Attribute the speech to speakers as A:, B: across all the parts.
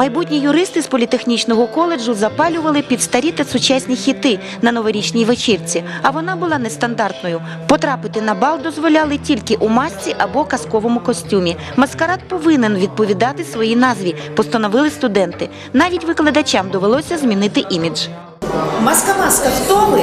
A: Майбутні юристи з політехнічного коледжу запалювали під старі та сучасні хіти на новорічній вечірці, а вона була нестандартною. Потрапити на бал дозволяли тільки у масці або казковому костюмі. Маскарад повинен відповідати своїй назві, постановили студенти. Навіть викладачам довелося змінити імідж.
B: Маска, маска, хто ви?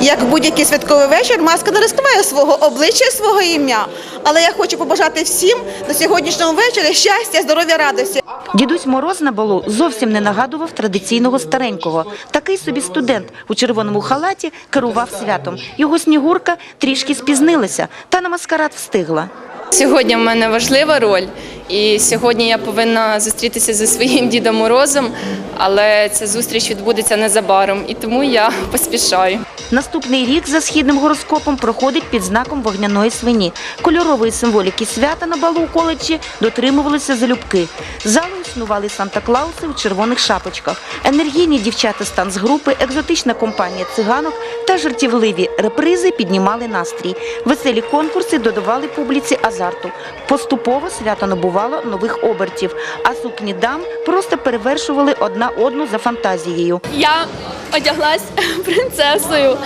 C: Як будь-який святковий вечір, маска не розкриває свого обличчя, свого ім'я. Але я хочу побажати всім на сьогоднішньому вечорі щастя, здоров'я, радості.
A: Дідусь Мороз на балу зовсім не нагадував традиційного старенького. Такий собі студент у червоному халаті керував святом. Його снігурка трішки спізнилася, та на маскарад встигла.
D: Сьогодні в мене важлива роль, і сьогодні я повинна зустрітися зі своїм Дідом Морозом, але ця зустріч відбудеться незабаром, і тому я поспішаю.
A: Наступний рік за східним гороскопом проходить під знаком вогняної свині. Кольорової символіки свята на балу у коледжі дотримувалися залюбки. Залу існували Санта-Клауси у червоних шапочках, енергійні дівчата з танцгрупи, екзотична компанія циганок та жартівливі репризи піднімали настрій. Веселі конкурси додавали публіці азарту. Поступово свято набувало нових обертів, а сукні дам просто перевершували одна одну за фантазією.
E: Я одяглась принцесою.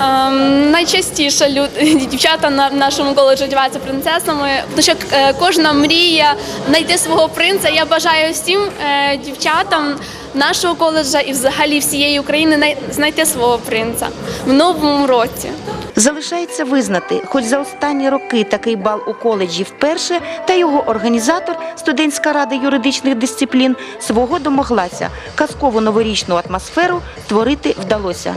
E: Ем, найчастіше люд... дівчата на нашому коледжі одягаються принцесами, тому що е, кожна мрія знайти свого принца. Я бажаю всім е, дівчатам нашого коледжа і взагалі всієї України най- знайти свого принца в новому році.
A: Залишається визнати, хоч за останні роки такий бал у коледжі вперше, та його організатор, студентська рада юридичних дисциплін, свого домоглася. Казкову новорічну атмосферу створити вдалося.